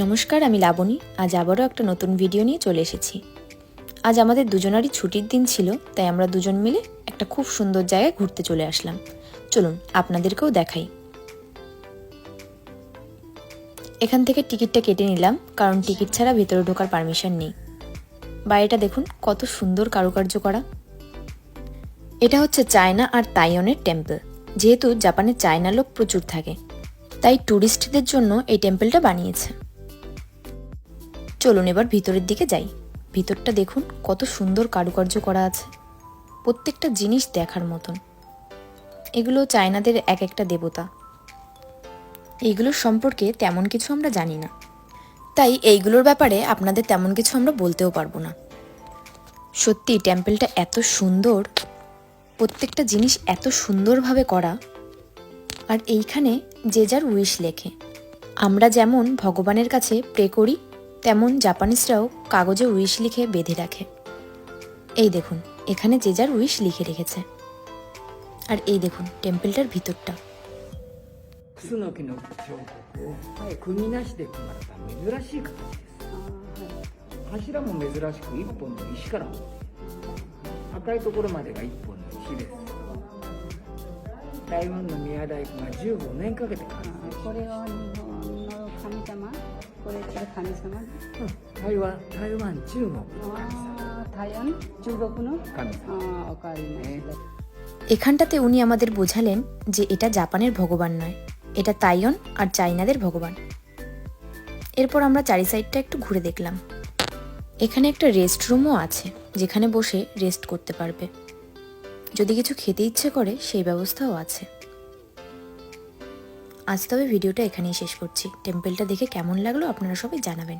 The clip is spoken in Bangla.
নমস্কার, আমি লাবণী। আজ আবারও একটা নতুন ভিডিও নিয়ে চলে এসেছি। আজ আমাদের দুজনারই ছুটির দিন ছিল, তাই আমরা দুজন মিলে একটা খুব সুন্দর জায়গায় ঘুরতে চলে আসলাম। চলুন, আপনাদেরকেও দেখাই। এখান থেকে টিকিটটা কেটে নিলাম, কারণ টিকিট ছাড়া ভেতরে ঢোকার পারমিশন নেই। বাড়িটা দেখুন, কত সুন্দর কারুকার্য করা। এটা হচ্ছে চায়না আর তাইওয়ানের টেম্পল যেহেতু জাপানে চায়না লোক প্রচুর থাকে, তাই ট্যুরিস্টদের জন্য এই টেম্পলটা বানিয়েছে। চলুন এবার ভিতরের দিকে যাই। ভিতরটা দেখুন, কত সুন্দর কারুকার্য করা আছে। প্রত্যেকটা জিনিস দেখার মতন। এগুলো চায়নাদের এক একটা দেবতা। এইগুলোর সম্পর্কে তেমন কিছু আমরা জানি না। তাই এইগুলোর ব্যাপারে আপনাদের তেমন কিছু আমরা বলতেও পারব না। সত্যি, টেম্পলটা এত সুন্দর। প্রত্যেকটা জিনিস এত সুন্দরভাবে করা। আর এইখানে যে যার উইশ লেখে। আমরা যেমন ভগবানের কাছে প্রে করি তেমন জাপানিজরাও কাগজে উইশ লিখে বেঁধে রাখে এই দেখুন এখানে যে যার উইশ লিখে রেখেছে আর এই দেখুন টেম্পলটার ভিতরটা クスノキの彫刻を、はい、組なしで組まれた珍しい形です柱も珍しく一本の石から持っている赤いところまでが一本の石です台湾の宮大工が15年かけて完成しこれは 日本の神様これって神様た台湾台湾中国のあー台湾中国の神様あーわかりました、 এখানটাতে উনি আমাদের বোঝালেন যে এটা জাপানের ভগবান নয় এটা তাইওয়ান আর চাইনাদের ভগবান এরপর আমরা চারি সাইডটা একটু ঘুরে দেখলাম এখানে একটা রেস্ট রুমও আছে যেখানে বসে রেস্ট করতে পারবে যদি কিছু খেতে ইচ্ছে করে সেই ব্যবস্থাও আছে আজ তবে ভিডিওটা এখানেই শেষ করছি। টেম্পেলটা দেখে কেমন লাগল আপনারা সবাই জানাবেন।